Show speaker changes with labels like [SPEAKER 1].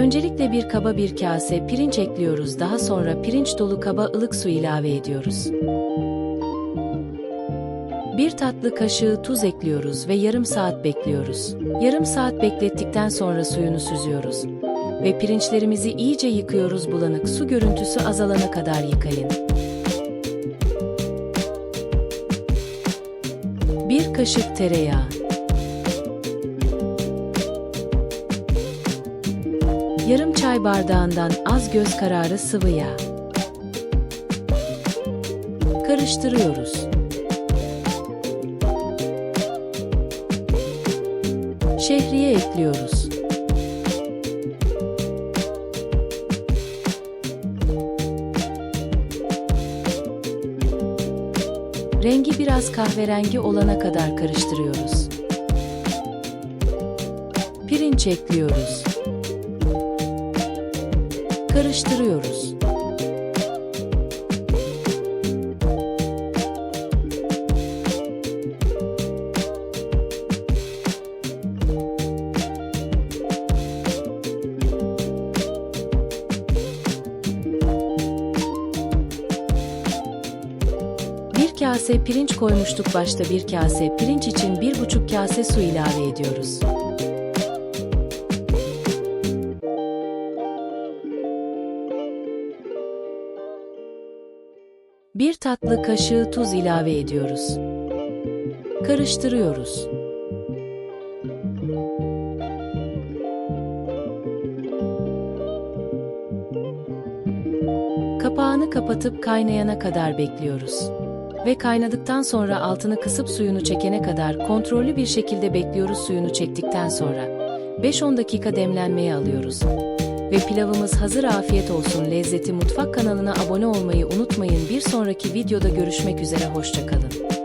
[SPEAKER 1] Öncelikle bir kaba bir kase pirinç ekliyoruz. Daha sonra pirinç dolu kaba ılık su ilave ediyoruz. Bir tatlı kaşığı tuz ekliyoruz ve yarım saat bekliyoruz. Yarım saat beklettikten sonra suyunu süzüyoruz. Ve pirinçlerimizi iyice yıkıyoruz bulanık su görüntüsü azalana kadar yıkayın. Bir kaşık tereyağı. Yarım çay bardağından az göz kararı sıvı yağ. Karıştırıyoruz. Şehriye ekliyoruz. Rengi biraz kahverengi olana kadar karıştırıyoruz. Pirinç ekliyoruz. Karıştırıyoruz. Bir kase pirinç koymuştuk başta bir kase pirinç için bir buçuk kase su ilave ediyoruz. Bir tatlı kaşığı tuz ilave ediyoruz. Karıştırıyoruz. Kapağını kapatıp kaynayana kadar bekliyoruz. Ve kaynadıktan sonra altını kısıp suyunu çekene kadar kontrollü bir şekilde bekliyoruz suyunu çektikten sonra. 5-10 dakika demlenmeye alıyoruz. Ve pilavımız hazır afiyet olsun. Lezzeti mutfak kanalına abone olmayı unutmayın. Bir sonraki videoda görüşmek üzere. Hoşçakalın.